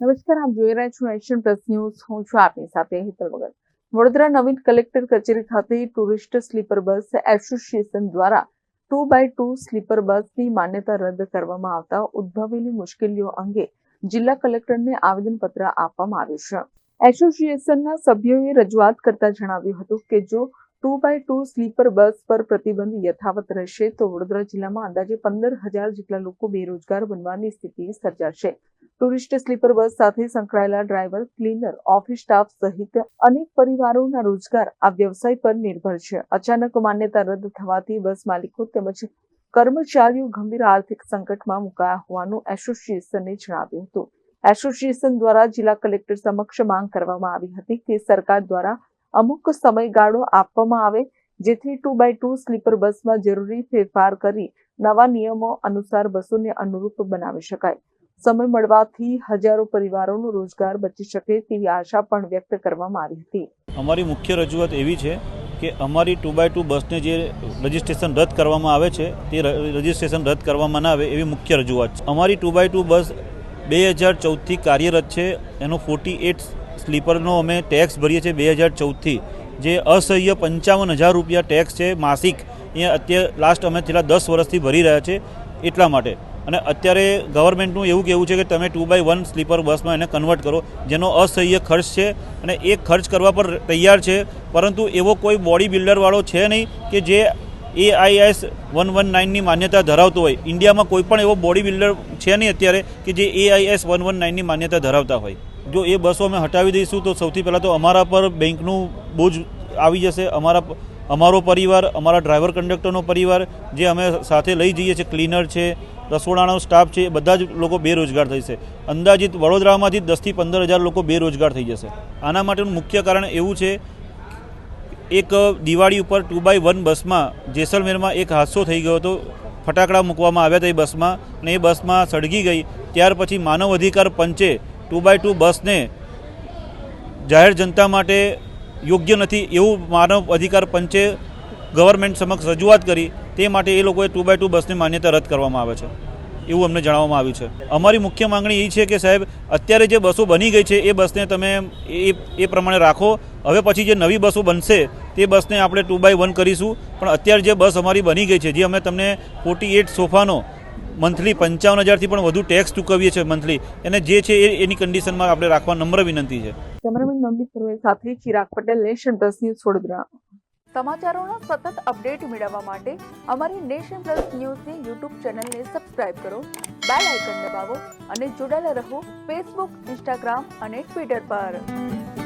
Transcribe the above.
નમસ્કાર, આપ જોઈ રહ્યા છો એશિયન પ્લસ ન્યૂઝ. હું છું આપની સાથે હેતલ વગર વડોદરા નવીન કલેક્ટર કચેરી ખાતે ટુરિસ્ટ સ્લીપર બસ એસોસિએશન દ્વારા ટુ બાય ટુ સ્લીપર બસની માન્યતા રદ કરવામાં આવતા ઉદ્ભવેલી મુશ્કેલીઓ અંગે જિલ્લા કલેક્ટરને આવેદનપત્ર આપવામાં આવ્યું છે. એસોસિએશનના સભ્યોએ રજૂઆત કરતા જણાવ્યું હતું કે જો two by two sleeper bus પર પ્રતિબંધ યથાવત રહેશે, તો વડોદરા જિલ્લામાં અંદાજે પંદર હજાર જેટલા લોકો બેરોજગાર બનવાની સ્થિતિ સર્જાશે. ટુરિસ્ટ સ્લીપર બસ સાથે સંકળાયેલા ડ્રાઈવર, ક્લીનર, ઓફિસ સ્ટાફ સહિત અનેક પરિવારોના રોજગાર આ વ્યવસાય પર નિર્ભર છે. અચાનક માન્યતા રદ થવાથી બસ માલિકો તેમજ કર્મચારીઓ ગંભીર આર્થિક સંકટમાં મુકાયા હોવાનું એસોસિએશને જણાવ્યું હતું. એસોસિએશન દ્વારા જિલ્લા કલેક્ટર સમક્ષ માંગ કરવામાં આવી હતી કે સરકાર દ્વારા અમુક સમયગાળો આપવામાં આવે જેથી ટુ બાય ટુ સ્લીપર બસમાં જરૂરી ફેરફાર કરી નવા નિયમો અનુસાર બસોને અનુરૂપ બનાવી શકાય. સમય મળવાથી હજારો પરિવારોનો રોજગાર બચી શકે તેવી આશા પણ વ્યક્ત કરવામાં આવી હતી. અમારી મુખ્ય રજૂઆત એવી છે કે અમારી ટુ બાય ટુ બસને જે રજિસ્ટ્રેશન રદ કરવામાં આવે છે, તે રજિસ્ટ્રેશન રદ કરવામાં ના આવે એવી મુખ્ય રજૂઆત છે. અમારી ટુ બાય ટુ બસ બે હજાર ચૌદથી કાર્યરત છે, એનો ફોર્ટી એટ સ્લીપરનો અમે ટેક્સ ભરીએ છીએ બે હજાર ચૌદથી જે અસહ્ય પંચાવન હજાર રૂપિયા ટેક્સ છે માસિક, એ અત્યારે લાસ્ટ અમે છેલ્લા દસ વર્ષથી ભરી રહ્યા છે, એટલા માટે. અને અત્યારે ગવર્મેન્ટનું એવું કહેવું છે કે તમે ટુ બાય વન સ્લીપર બસમાં એને કન્વર્ટ કરો, જેનો અસહ્ય ખર્ચ છે અને એ ખર્ચ કરવા પર તૈયાર છે, પરંતુ એવો કોઈ બોડી બિલ્ડરવાળો છે નહીં કે જે એઆઈએસ વન વન નાઇનની માન્યતા ધરાવતો હોય. ઇન્ડિયામાં કોઈ પણ એવો બોડી બિલ્ડર છે નહીં અત્યારે કે જે એઆઈએસ વન વન નાઇનની માન્યતા ધરાવતા હોય. જો એ બસો અમે હટાવી દઈશું તો સૌથી પહેલાં તો અમારા પર બેંકનું બોજ આવી જશે, અમારા અમારો પરિવાર, અમારા ડ્રાઈવર કંડક્ટરનો પરિવાર, જે અમે સાથે લઈ જઈએ છીએ, ક્લીનર છે, રસોડાનો સ્ટાફ છે બધા જ લોકો બેરોજગાર થશે અંદાજિત વડોદરામાંથી દસથી પંદર હજાર લોકો બેરોજગાર થઈ જશે. આના માટેનું મુખ્ય કારણ એવું છે, એક દિવાળી ઉપર ટુ બાય વન બસમાં જેસલમેરમાં એક હાદસો થઈ ગયો હતો. ફટાકડા મૂકવામાં આવ્યા હતા એ બસમાં અને એ બસમાં સળગી ગઈ. ત્યાર પછી માનવ અધિકાર પંચે ટુ બાય ટુ બસને જાહેર જનતા માટે યોગ્ય નથી એવું માનવ અધિકાર પંચે ગવર્મેન્ટ સમક્ષ રજૂઆત કરી, તે માટે એ લોકોએ ટુ બાય ટુ બસની માન્યતા રદ કરવામાં આવે છે. એવું અમને જણાવવામાં આવ્યું છે. અમારી મુખ્ય માંગણી એ છે કે સાહેબ, અત્યારે જે બસો બની ગઈ છે, એ બસને તમે એ એ પ્રમાણે રાખો. હવે પછી જે નવી બસો બનશે, તે બસને આપણે ટુ બાય વન કરીશું. પણ અત્યારે જે બસ અમારી બની ગઈ છે, જે અમે તમને ફોર્ટી એટ સોફાનો મંથલી પંચાવન હજારથી પણ વધુ ટેક્સ ચૂકવીએ છીએ મંથલી અને જે છે એ એની કન્ડિશનમાં આપણે રાખવા નમ્ર વિનંતી છે. કેમેરામેન નવદીપ પુરોહિત સાથે Chirag Patel Nation Plus News Vadodara. સમાચારોના સતત અપડેટ મેળવવા માટે અમારી નેશન પ્લસ ન્યૂઝની યુટ્યુબ ચેનલને સબસ્ક્રાઇબ કરો બેલ આઇકન દબાવો અને જોડાયેલા રહો ફેસબુક ઇન્સ્ટાગ્રામ અને ટ્વિટર પર.